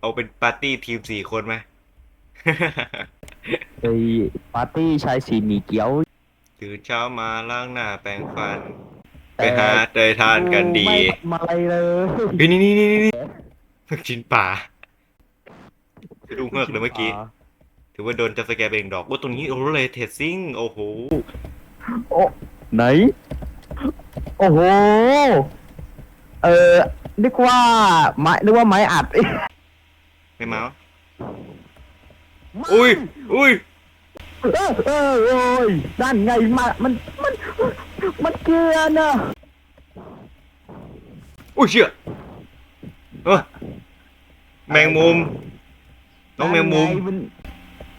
เอาเป็นปาร์ตี้ทีมสี่คนไหม ไอปาร์ตี้ชายสีหมีเกี๊ยวตื่นเช้ามาล้างหน้าแปรงฟัน ไปแต่หาเตยทานกันดีไม่ทำอะไรเลยเฮ้ยนี่นี่นี่นี่ชิ้นป่าไปดูเมือกเลยเมื่อกี้ ถือว่าโดนจับสแกร์เป็นดอกว่าตรงนี้โอ้เลยเทสซิ่งโอ้โห โอ้ไหน โอ้โห เออนึกว่าไม้นึกว่าไม้อัด ไม่เมาส์อุ้ยอุ้ยเออเออโอ้ยนั่นไงมา มัน มัน มันเกลือเนอะอุ้ยเชี่ยเออแมงมุม น้องแมงมุมนั่นไน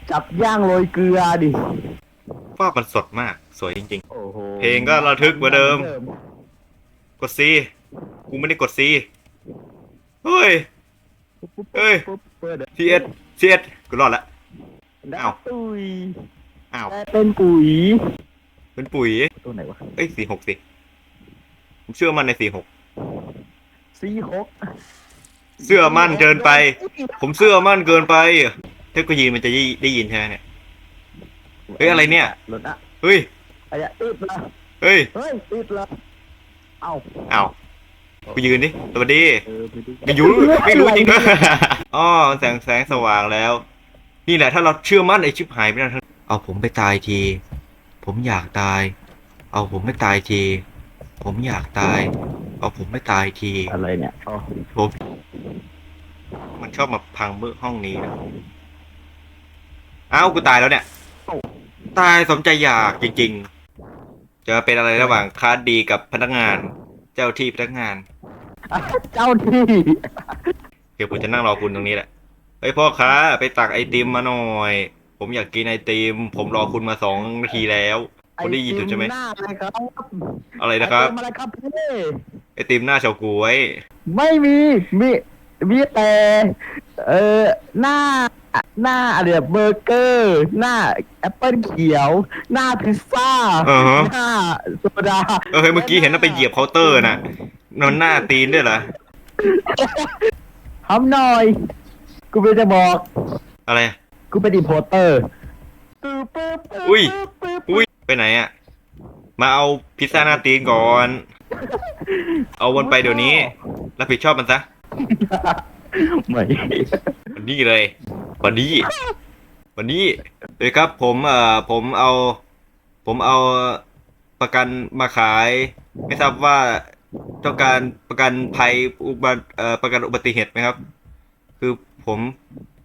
จับย่างโรยเกลือดิว่ามันสดมาก สวยจริง โอ้โหเพลงก็ระทึกกว่าเดิม ๆ กดซีกูไม่ได้กดซีเฮ้ย เอ้ย ปุ๊บ เปิดทีเอสทีเอสกูรอดละอ้าวตุยอ้าวได้เป็นปุ๋ยเป็นปุ๋ยตัวไหนวะเอ้ยสี่หกสิผมเชื่อมันในสี่หกซีฮกเชื่อมั่นเกินไป ผมเชื่อมั่นเกินไปถ้ากูยินมันจะได้ยินใช่ไหมเนี่ยเฮ้ยอะไรเนี่ยหลุดอะเฮ้ยอะไรอะติดละเฮ้ยเฮ้ยติดละเอ้าอ้าว กูยืนดิสวัสดีเออไปดูไม่รู้ไม่รู้จริงด้วยอ๋อแสงแสงสว่างแล้ว นี่แหละถ้าเราเชื่อมั่นไอชิบหายไปแล้วทั้งเอาผมไปตายที ผมอยากตาย เอาผมไม่ตายที ผมอยากตาย เอาผมไม่ตายที อะไรเนี่ยอ๋อผมมันชอบมาพังเบื้อห้องนี้นะอ้าวกูตายแล้วเนี่ย ตายสมใจอยากจริงๆ จะเป็นอะไรระหว่างคลาสดีกับพนักงานเจ้าที่พนักงาน เจ้าที่เดี๋ยวผมจะนั่งรอคุณตรงนี้แหละเฮ้ยพ่อค้าไปตักไอติมมาหน่อย ผมอยากกินไอติม ผมรอคุณมาสองนาทีแล้วคุณได้ยินอยู่ใช่ไหมอ้ติหน้าอะไรครับอะไรนะครับไอติมอะไรครับพี่ไอติมหน้าเฉาก๊วย ไม่มีมีมีแต่ เออหน้า หน้าอะไรอะเบอร์เกอร์ หน้าแอปเปิลเขียว หน้าพิซซ่าอือฮะ หน้าโซดาเออเฮ้ยเมื่อกี้เห็นว่าไปเหยียบเคาน์เตอร์น่ะนอนหน้าตีนด้วยเหรอ ทำหน่อย กูเป็นจะบอก อะไร กูเป็นอีโพเตอร์อุ้ย อุ้ย ไปไหนอะ มาเอาพิซซ่าหน้าตีนก่อน เอาวนไปเดี๋ยวนี้ รับผิดชอบมันซะ ไม่วันนี้เลย วันนี้ วันนี้เลยครับ ผมเอ่อผมเอา ผมเอาประกันมาขาย ไม่ทราบว่าต้องการประกันภัยอุบัติเอ่อประกันอุบัติเหตุไหมครับ คือผม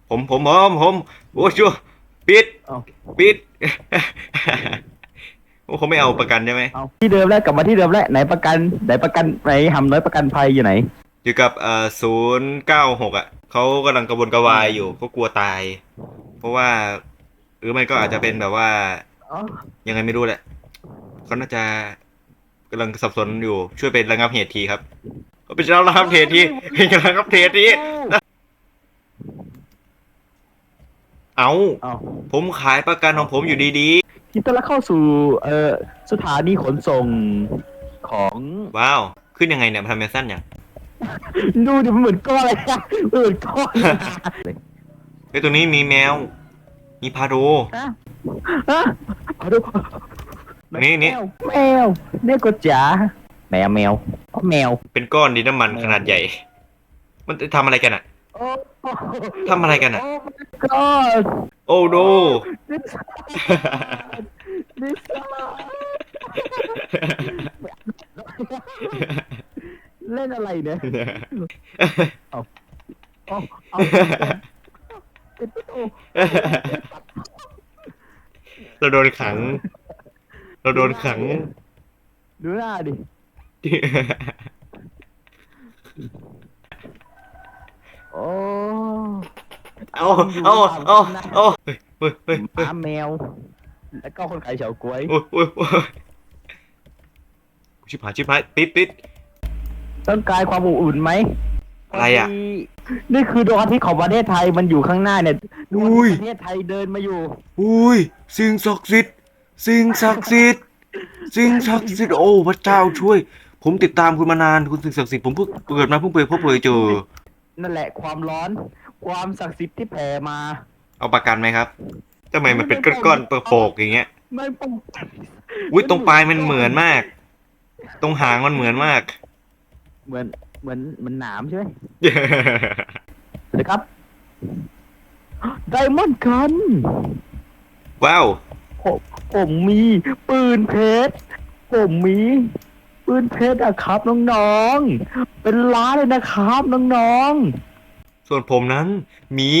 ผมผมผมผมโอ้ชัวปิดเอา ปิด โอ้เขาไม่เอาประกันใช่ไหมเอาที่เดิมแล้วกลับมาที่เดิมแล้วไหนประกันไหนประกันไหนหำน้อยประกันภัยอยู่ไหนอยู่กับเอ่อศูนย์เก้าหกอะ เขากำลังกระวนกระวายอยู่เขากลัวตาย เพราะว่าหรือไม่ก็อาจจะเป็นแบบว่าอ๋อยังไงไม่รู้แหละเขาน่าจะกำลังสับสนอยู่ ช่วยเป็นระงับเหตุทีครับก็เป็นระงับเหตุทีเป็นระงับเหตุทีเอาเอาผมขายประกันของผมอยู่ดีที่ต้อนรับเข้าสู่ เอ่อสถานีขนส่งของๆว้าว ขึ้นยังไงเนี่ยมันทำเป็นสั้นอย่าง ดูดิมันเหมือนก้อนอะไรนะมันเหมือนก้อนเฮ้ยตัวนี้มีแมว มีพาโดฮะฮะเอาดูนี่นี่ แมวแมวเนี่ยกดจ๋าแมวแมวอ๋อแมวเป็นก้อนดินน้ำมันขนาดใหญ่ มันจะทำอะไรกันอะโอ้ทำอะไรกันอะโอ้ my god โอ้โน this this เล่นอะไรเนี่ยเอาเอาปิดประตูเราโดนขัง เราโดนขัง ดูหน้าดิ โอ้ เอาเอาเอาเอาเฮ้ยเฮ้ยเฮ้ยหเฮ้ยมาแมว แล้วก็คนขายเฉาก๊วยโอ้ยโอ้ยโอ้ยชิบหายชิบหายติดติด ต้องการความอบอุ่นไหมอะไรอะพดีนี่คือดวงอาทิตย์ของประเทศไทยมันอยู่ข้างหน้าเนี่ยดวงอุ้ยประเทศไทยเดินมาอยู่ อุ้ย สิ่งศักดิ์สิทธิ์ สิ่งศักดิ์สิทธิ์ สิ่งศักดิ์สิทธิ์ โอ้พระเจ้าช่วย ผมติดตามคุณมานาน คุณสิ่งศักดิ์สิทธิ์ ผมเพิ่งเกิดมาเพิ่งเคยพบเคยเจอ นั่นแหละความร้อน ความศักดิ์สิทธิ์ที่แผ่มา เอาประกันไหมครับทำไมมันเป็นก้อนๆโปกๆอย่างเงี้ยไม่ป้องกันอุ้ยตรงปลายมันเหมือนมาก ตรงหางมันเหมือนมาก เหมือนเหมือนเหมันหนามใช่ไหมสวัสดีครับไดมอนด์กันว้าว ผมผมมีปืนเพชรผมมี ปืนเพชรอะครับน้องๆเป็นล้านเลยนะครับน้องส่วนผมนั้นมี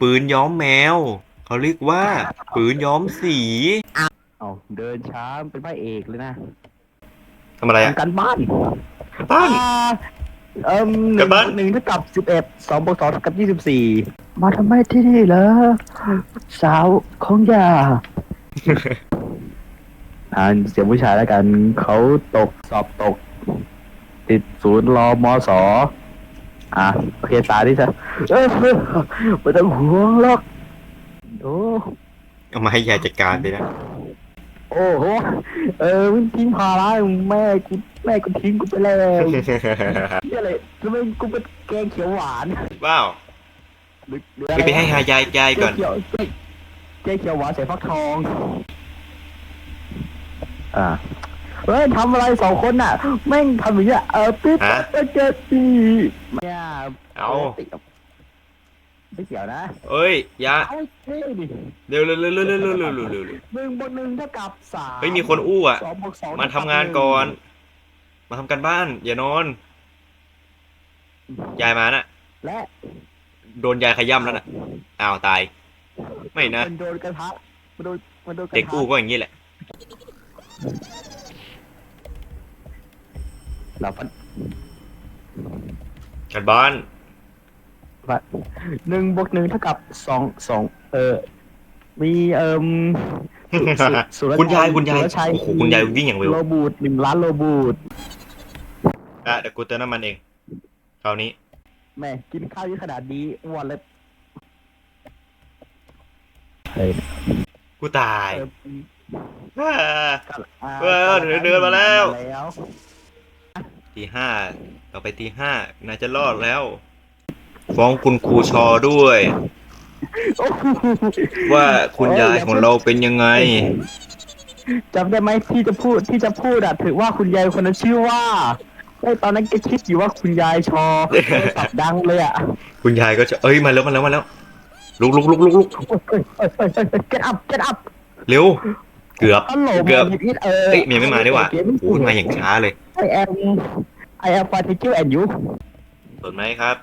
ปืนย้อมแมว เขาเรียกว่า ปืนย้อมสีๆเอาเดินช้าเป็นพระเอกเลยนะทำอะไรอะทำการบ้าน บ้านอ่เอิ่มหกลันึ่บงบ้าน หนึ่งเท่ากับสิบเอ็ดสองบวกสองเท่ากับยี่สิบสี่มาทำไมที่นี่เหรอสาวของยาอ่านเสียงผู้ชายแล้วกัน เขาตกสอบตก ติดศูนย์รอมสอะโอเคตาดิซะเอ้ยไม่ต้องห่วงหรอกโอ้ เอามาให้ยายจัดการเลยนะ โอ้โห เออมึงทิ้งภาระแม่กูแม่กูทิ้งกูไปแล้วนี่อะไรทำไมกูเป็นแกงเขียวหวานว้าวหรือหรือไปไปให้หายายยายก่อนแกงเขียวแกงเขียวหวานใส่ฟักทอง อ่าเฮ้ยทำอะไรสองคนน่ะ แม่งทำอย่างเงี้ยเออปิ๊บฮะปิ๊บเจอตีเนี่ยเอา ไม่เกี่ยวนะเอ้ยยาเอาเท่ดิเร็วเร็วเร็วเร็วเร็วเร็วเร็วเร็วเร็วหนึ่งบวกหนึ่งเท่ากับสามเฮ้ยมีคนอู้อะ สองบวกสองมาทำงานก่อน มาทำการบ้าน อย่านอนยายมาน่ะ และโดนยายขย้ำแล้วน่ะอ้าวตาย ไม่นะ มันโดนกระทะมันโดนมันโดนกระทะเด็กกู้ก็อย่างนี้แหละ เราพันกันบ้าน หนึ่งบวกหนึ่งเท่ากับสองสองเออมีเอ่มสุสุสุรชัคุณยายคุณยายสุรชัยโอ้โหคุณยายวิ่งอย่างเร็ว โลบูดหนึ่งล้านโลบูดอะเดี๋ยวกูเติมน้ำมันเองคราวนี้ แม่กินข้าวเยอะขนาดนี้อ้วนเลยเฮ้ยกูตายเอออ่าก็อ่า เออเดินเดินมาแล้วมาแล้ว ตีห้า ต่อไปตีห้านายจะรอดแล้ว ฟ้องคุณครูชอด้วยโอ้โหว่าคุณยายของเราเป็นยังไงจำได้ไหมที่จะพูดที่จะพูดอะถือว่าคุณยายคนนั้นชื่อว่าไอ้ยตอนนั้นแกคิดอยู่ว่าคุณยายชอโทรศัพท์ดังเลยอะคุณยายก็จะเอ้ยมาแล้วมาแล้วมาแล้วลุกลุกลุกลุกลุกโอ้ยเอ้ยเอ้ยเอ้ยเอ้ย get up get up เร็วเกือบฮัลโหลเกือบเออเอ้ยมันยังไม่มาดีกว่าพูดมาอย่างช้าเลยไอแอมไอแอมฟาติจิวแอนยูสนไหมครับ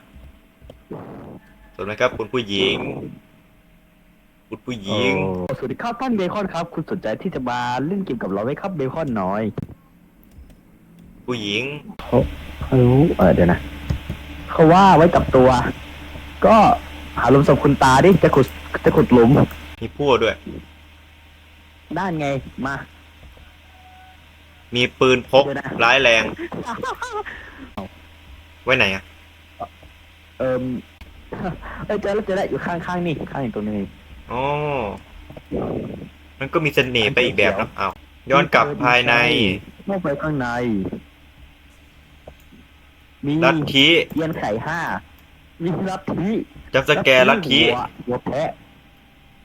สนไหมครับ คุณผู้หญิง คุณผู้หญิง สวัสดีครับท่านเบคอนครับ คุณสนใจที่จะมาเล่นเกมกับเราไหมครับเบคอนน้อย ผู้หญิงเขารู้เออเดี๋ยวนะเขาว่าไว้กับตัว ก็หาหลุมศพคุณตาดิจะขุดจะขุดหลุมมีพวกด้วย ด้านไงมา มีปืนพกเดี๋ยวนะ ร้ายแรง ไว้ไหนอะ เอิมเอ้ยเจอแล้วเจอแล้วอยู่ข้างๆนี่ข้างอีกตัวหนึงอ๋อ มันก็มีเสน่ห์ไปอีกแบบนะอ้าวย้อนกลับภายในเข้าไปข้างใน มีลัทธิเยียนไข่ห้ามีลัทธิจับสแกร์ลัทธิหัวหัวแพะ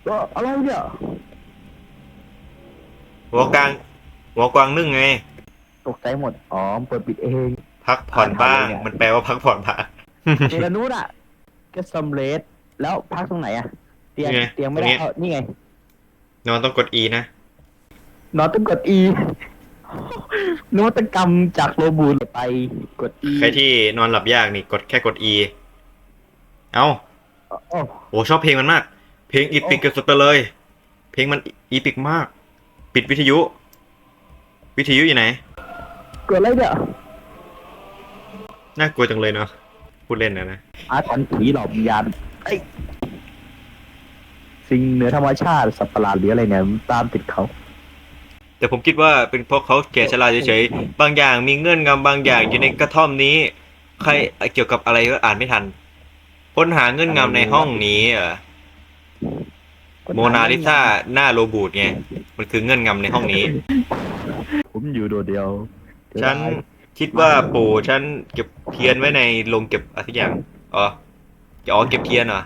ก็อะไรเนี่ยหัวกลางหัวกวางนึ่งไง ตกใจหมดอ๋อเปิดปิดเอง พักผ่อนบ้างอ่านทำอะไรเนี่ยมันแปลว่าพักผ่อนบ้าง เจรนุษอะก็สำเร็จแล้วพักตรงไหนอะ เตียงนี่ไงเตียงไม่ได้ตรงนี้เอานี่ไงนอนต้องกด E นะ นอนต้องกด E นวัตกรรมจากโรบูนไปกด E ใครที่นอนหลับยากนี่กดแค่กด E เอาโอ้โอ้ชอบเพลงมันมาก เพลงอีปิกสุดๆไปเลย เพลงมันอีปิกมาก ปิดวิทยุ วิทยุอยู่ไหน กดอะไรเนี่ยน่ากลัวจังเลยเนาะ พูดเล่นนะนะอาถรรพ์ผีหลอกวิญญาณไอ้ยสิ่งเหนือธรรมชาติสัตว์ประหลาดหรืออะไรเนี่ยมันตามติดเขา แต่ผมคิดว่าเป็นเพราะเขาแก่ชราเฉยๆ บางอย่างมีเงื่อนงำบางอย่างอยู่ในกระท่อมนี้ ใครเกี่ยวกับอะไรก็อ่านไม่ทันค้นหาเงื่อนงำในห้องนี้เหรอโมนาลิซาหน้าโรบูดไง มันคือเงื่อนงำในห้องนี้ ผมอยู่โดดเดียวฉัน คิดว่าปู่ฉันเก็บเทียนไว้ในโรงเก็บอะไรสักอย่างอ๋ออ๋อเก็บเทียนเหรอ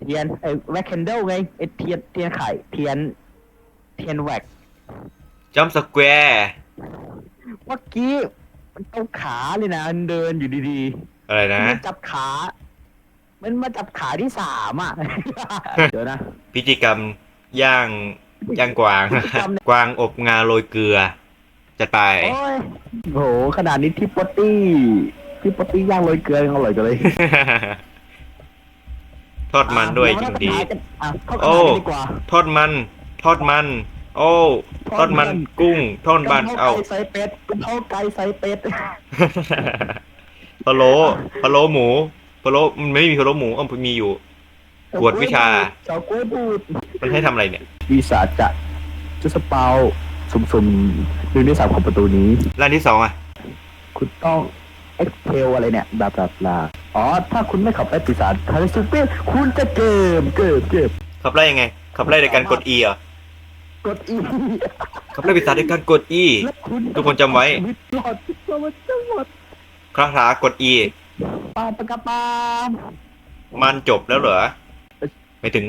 เทียนไอ้แว็กแคนเดิลไงไอ้เทียนเทียนไข่เทียน เทียนแว็กจัมสแควร์เมื่อกี้มันเอาขาเลยนะมันเดินอยู่ดีอะไรๆนะ มันจับขา มันมาจับขาที่สามอะ เดี๋ยวนะ พิธีกรรมย่างย่างกวางพิธีกรรมเนี่ยกวางอบงาโรยเกลือ จะไป โอ้ยโหขนาดนี้ที่ปอตตี้ที่ปอตตี้ย่างโรยเกลือยังอร่อยกันเลยทอดมันด้วยจริงดี อะเข้าโอ้กันดีกว่าทอดมัน ทอดมัน โอ้ทอดมันกุ้งทอดมันกะเพเอาราไก่ใส่เป็ดกะเพราไก่ใส่เป็ด พะโล้พะโล้หมูพะโล้มันไม่มีพะโล้หมูอ้อมมีอยู่ กวดวิชาเจ้ากล้วยบูดมันให้ทำอะไรเนี่ย วิสาจะจะสเปา สุ่มๆหนึ่งในสามของประตูนี้ร้านที่สองอะ คุณต้องเอ็กเพลอะไรเนี่ยบลาบลาบลาอ๋อ ถ้าคุณไม่ขับไล่ปีศาจทาริสุเป้คุณจะเก็บเก็บเก็บขับไล่ยังไง ขับไล่โดยการกด E เหรอะกดอีขับไล่ปีศาจโดยการกด E และคุณทุกคนจำไว้ชีวิตรอดตัวมันจะหมดคาถากด E ปาปะกะปาม มันจบแล้วเหรอไม่ถึง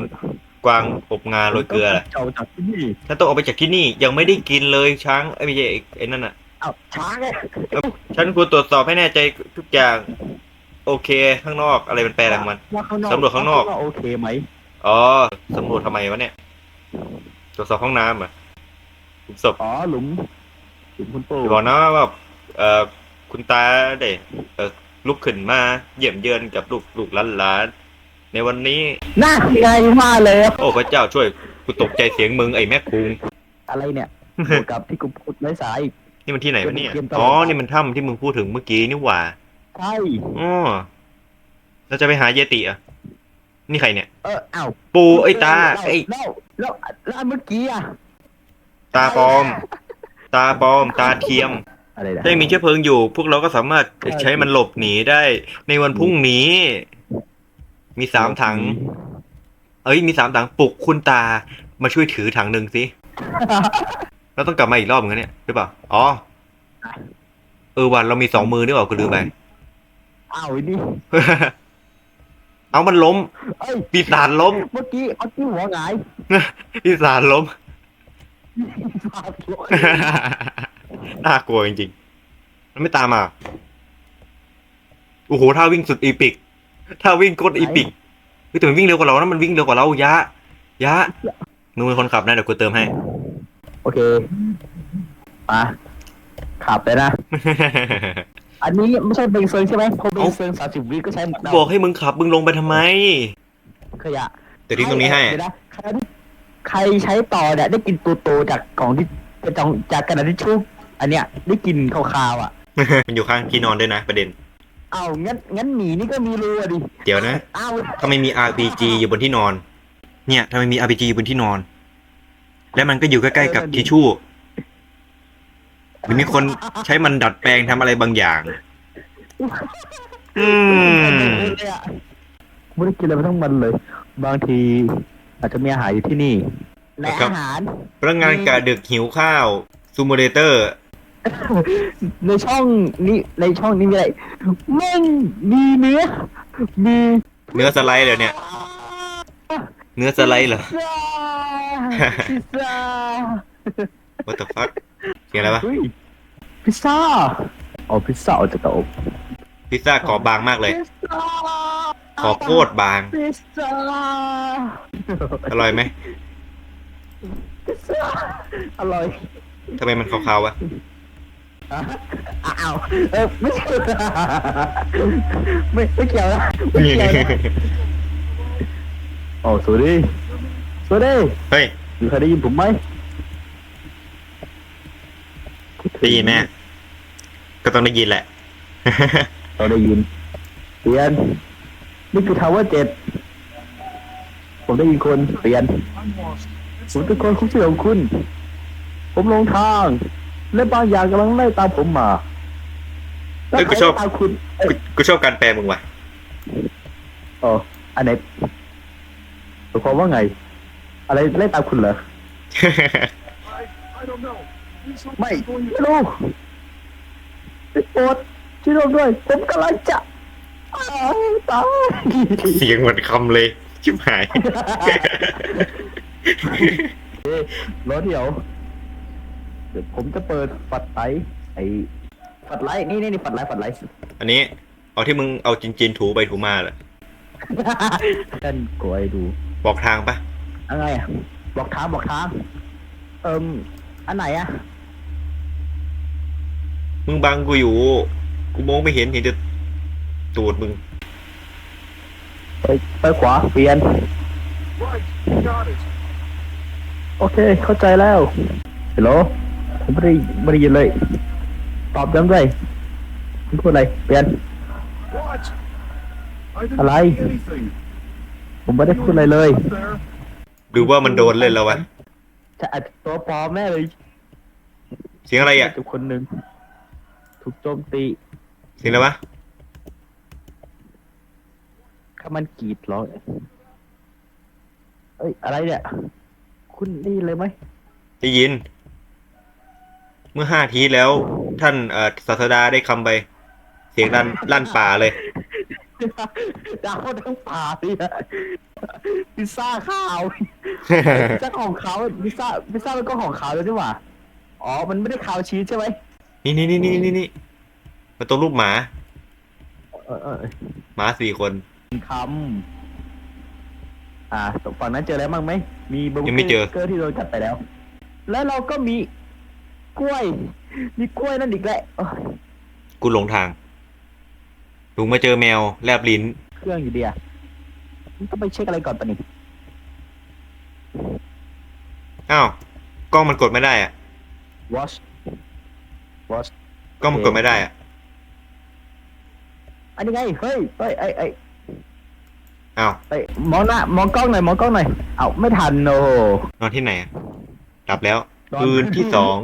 กวางอบงาโรยเกลือเหรอเจ้าจากที่นี่ถ้าต้องออกไปจากที่นี่ยังไม่ได้กินเลยช้างไอ้ยไม่ใช่ไอ้ไอ้นั่นอะเอ้าช้างไงฉันควรตรวจสอบให้แน่ใจทุกอย่าง โอเคข้างนอกอะไรมันแปลอะไรของมัน ว่าข้างนอกสำรวจข้างนอกโอเคไหมอ๋อสำรวจทำไมวะเนี่ยตรวจสอบห้องน้ำเหรอะศพอ๋อหลุมหลุมคุณปู่อย่าบอกนะว่าเอ่อคุณตาได้เอ่อลุกขึ้นมาเยี่ยมเยือนกับลูกลูกหลานๆ ในวันนี้น่าไงมาเลยโอ้พระเจ้าช่วยกูตกใจเสียงมึงไอ้แม่คุงอะไรเนี่ยบวกกับที่กูพูดไร้สายอีก นี่มันที่ไหนวะเนี่ยเกมตลอดอ๋อนี่มันถ้ำที่มึงพูดถึงเมื่อกี้นี่หว่าใช่อ๋อเราจะไปหาเยติเหรอะนี่ใครเนี่ย เออเอ้าปูไอ้ตาแล้วไอ้แล้วแล้วแล้วอันเมื่อกี้อะตาปลอม ตาปลอม ตาเทียมอะไรนะถ้ายังมีเชื้อเพลิงอยู่ พวกเราก็สามารถใช้มันหลบหนีได้ในวันพรุ่งนี้ มีสามถัง เอ้ย มีสามถังปลุกคุณตามาช่วยถือถังหนึ่งสิ เราต้องกลับมาอีกรอบเหมือนกันเนี่ยหรือเปล่า อ๋อ เออวันเรามีสองมือนี่หว่ากูลืมไป อ้าวไอ้นี่เอามันล้มเอ้ยปีศาจล้มเมื่อกี้เมื่อกี้หัวหงายปีศาจล้มฟาดหัวน่ากลัวจริงๆมันไม่ตามมา โอ้โห ถ้าวิ่งสุดอีปิก ถ้าวิ่งโคตรอีปิกเฮ้ยแต่มันวิ่งเร็วกว่าเรานะมันวิ่งเร็วกว่าเรายะ ยะมึงเป็นคนขับนะเดี๋ยวกูเติมให้ โอเค มาขับเลยนะ อันนี้ไม่ใช่เบงเซิงใช่ไหมเพราะเบงเซิงสามสิบวิก็ใช้บอกให้มึงขับมึงลงไปทำไม ขยะเดี๋ยวทิ้งตรงนี้ให้ เดี๋ยวนะใครใครใช้ต่อเนี่ยได้กินตัวโตจากกล่องที่จากจากกระดาษทิชชู่อันเนี้ยได้กินคาวๆอะ มันอยู่ข้างที่นอนด้วยนะประเด็น เอ้างั้นงั้นหมีนี่ก็มีรูอะดิเดี๋ยวนะ เอ้าถ้าไม่มี RPG อยู่บนที่นอน เนี่ยถ้าไม่มี RPG อยู่บนที่นอน และมันก็อยู่ใกล้ๆกับทิชชู่หรือมีคนใช้มันดัดแปลงทำอะไรบางอย่าง อืมไม่ได้กินอะไรมาทั้งวันเลย บางที อาจจะมีอาหารอยู่ที่นี่ และครับอาหารพนักงานกะดึกหิวข้าวซูมูเลเตอร์ ในช่องนี้ในช่องนี้มีอะไรมันมีเนื้อมีเนื้อสไลด์เหรอเนี่ย เนื้อสไลด์เหรอ พิซซ่า What the fuck เสียงอะไรวะ เฮ้ยพิซซ่าอ๋อพิซซ่าออกจากเตาอบพิซซ่ากรอบบางมากเลย พิซซ่าขอโคตรบาง พิซซ่าอร่อยไหมพิซซ่าอร่อยทำไมมันขาวๆวะ อ้าวเออไม่ใช่ไม่ไม่เกี่ยวนะไม่เกี่ยวนะโอ้สวัสดีสวัสดีเฮ้ยมีใครได้ยินผมไหมได้ยินไหมก็ต้องได้ยินแหละ เราได้ยินเปลี่ยน นี่คือทาวเวอร์เจ็ดผมได้ยินคนเปลี่ยนผมเป็นคนคุ้นเคยของคุณ ผมหลงทาง และบางอย่างกำลังไล่ตามผมมาเอ้ยกูชอบ แล้วใครไล่ตามคุณเอ้ยกูกูชอบการแปลมึงว่ะอ๋ออันไหนหมายความว่าไง อะไรไล่ตามคุณเหรอ ไม่ไม่รู้ได้โปรดช่วยผมด้วย ผมกำลังจะตายตายเสียงเหมือนคำเลย ชิบหายเอ้ยรถเดี๋ยว เดี๋ยวผมจะเปิดฝัดไลท์ไอ้ฝัดไลท์นี่นี่นี่ฝัดไลท์ฝัดไลท์ อันนี้ เอาที่มึงเอาจินจินๆถูไปถูมาเหรอกันกวยดู บอกทางปะอะไรอะ บอกทางบอกทาง เอิมอันไหนอะ มึงบังกูอยู่ กูมองไม่เห็นเห็นแต่ตูดมึง ไปไปขวาเปลี่ยน โอเค เข้าใจแล้วฮัลโหล ผมไม่ได้ไม่ได้ยินเลย ตอบย้ำด้วยคุณพูดอะไรเปลี่ยน อะไร ผมไม่ได้พูดอะไรเลยหรือว่ามันโดนเล่นแล้ววะ จะอัดตัวปลอมแน่เลยเสียงอะไรอะกับคนหนึ่งถูกโจมตีเสียงอะไรวะ ถ้ามันกรีดร้องเอ้ยอะไรเนี่ย คุณได้ยินเลยไหมได้ยิน เมื่อห้าทีแล้ว ท่านเอ่อศาสดาได้คำไป เสียงดันลั่นป่าเลย ดาวทั้งป่าสิฮะพิซซ่าข้าวพิซซ่าของเขาพิซซ่าพิซซ่ามันก็ของเขาแล้วใช่ปะอ๋อ มันไม่ได้คาวชีสใช่ไหมนี่นี่นี่นี่นี่นี่มาตัวรูปหมา เออเออหมาสี่คน คำอ่าฝั่งนั้นเจอแล้วมั้งไหมมีบยังไม่เจอเกอร์ที่โดนกัดไปแล้ว แล้วเราก็มี กล้วย มีกล้วยนั่นอีกแหละเอ้ยกูหลงทางลุงมาเจอแมวแลบลิ้น เครื่องอยู่เดียมันต้องไปเช็คอะไรก่อนปะนี่อ้าว กล้องมันกดไม่ได้อะ watch watch กล้องมันกดไม่ได้อะอันนี้ไงเฮ้ยเฮ้ยไอ้ไอ้อ้าวไอ้มองหน้ามองกล้องหน่อยมองกล้องหน่อย เอ้าไม่ทันโน นอนที่ไหนอะหลับแล้ว นอน คืนที่สอง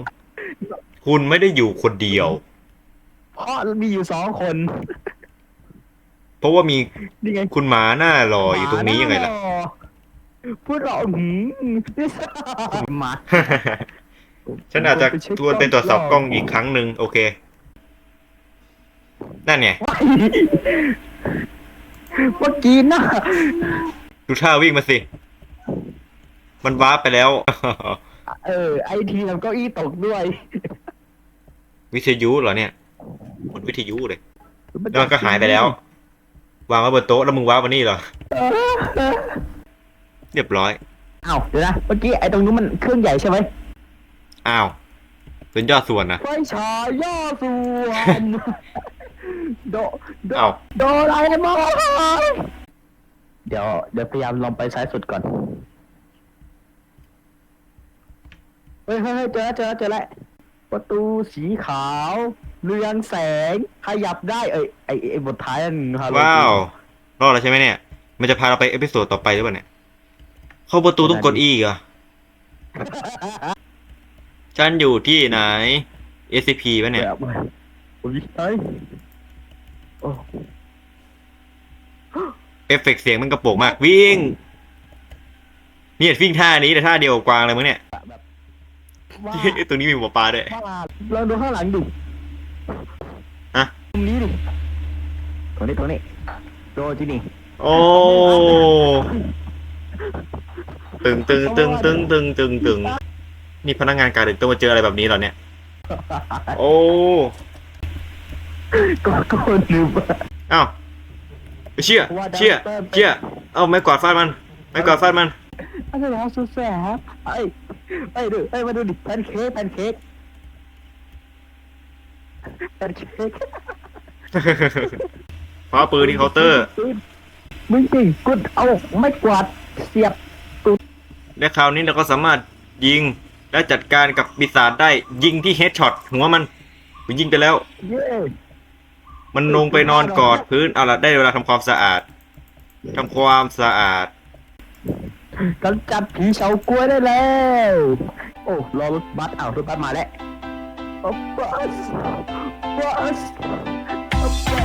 คุณไม่ได้อยู่คนเดียว เพราะมีอยู่สองคนเพราะว่ามีนี่ไงคุณหมาหน้าหล่ออยู่ตรงนี้ยังไงล่ะ พูดเราหืมหมาฉันอาจจะทวนไปตรวจสอบกล้องอีกครั้งหนึ่งโอเค นั่นไงเมื่อกี้น่ะดูท่าวิ่งมาสิ มันวาร์ปไปแล้ว เออ ไอทีทำเก้าอี้ตกด้วย วิทยุเหรอเนี่ยหมดวิทยุเลยแล้วมันก็หายไปแล้ว วางไว้บนโต๊ะแล้วมึงวาร์ปมานี่เหรอ เรียบร้อย อ้าวเดี๋ยวนะเมื่อกี้ไอตรงนู้นมันเครื่องใหญ่ใช่ไหมอ้าวเป็นยอดส่วนนะ ไฟฉายย่อส่วนโดโดอ้าว โดราเอมอนเดี๋ยวเดี๋ยวพยายามลองไปซ้ายสุดก่อน เฮ้ยเฮ้ยเฮ้ยเจอแล้วเจอแล้วเจอแล้ว ประตูสีขาว เรืองแสง ขยับได้ เอ้ยไอไอบทท้ายนั่นฮาโลวีนว้าวรอดแล้วใช่ไหมเนี่ย มันจะพาเราไปเอพิโซดต่อไปหรือเปล่าเนี่ย เข้าประตูต้องกดอีกเหรอฉันอยู่ที่ไหน SCP ปะเนี่ย แบบโอ้ยเฮ้ยโอ้เอฟเฟกต์เสียงมันกระโปงมากวิ่ง เนี่ยวิ่งท่านี้แต่ท่าเดียวกับกวางเลยมั้งเนี่ย แบบ ว่าตรงนี้มีหมอปลาด้วยว่าลองดูข้างหลังดิฮะตรงนี้ดิตรงนี้ตรงนี้โดที่นี่ โอ้ตึงตึงตึงตึงตึงตึงตึงนี่พนักงานการดึกต้องมาเจออะไรแบบนี้เหรอเนี่ย โอ้ก็ก็ลืมอ้าวเชี่ยเชี่ยเชี่ยเอาไม้กวาดฟาดมัน ไม้กวาดฟาดมัน อะไรเหรอสุดแสบไอ้ไอ้ดูไอ้มาดูดิแพนเค้กแพนเค้กแพนเค้กคว้าปืนที่เคาน์เตอร์ มึงจริงกูเอาไม่กวาดเสียบและคราวนี้เราก็สามารถยิงและจัดการกับปีศาจได้ยิงที่เฮดช็อตหัวมันกูยิงไปแล้ว เย้มันลงไปนอนกอดพื้นเอาละได้เวลาทำความสะอาดทำความสะอาด กำจัดผีเฉากล้วยได้แล้ว โอ้ รอรถบัสเอารถบัสมาแล้ว บัส บัสบัส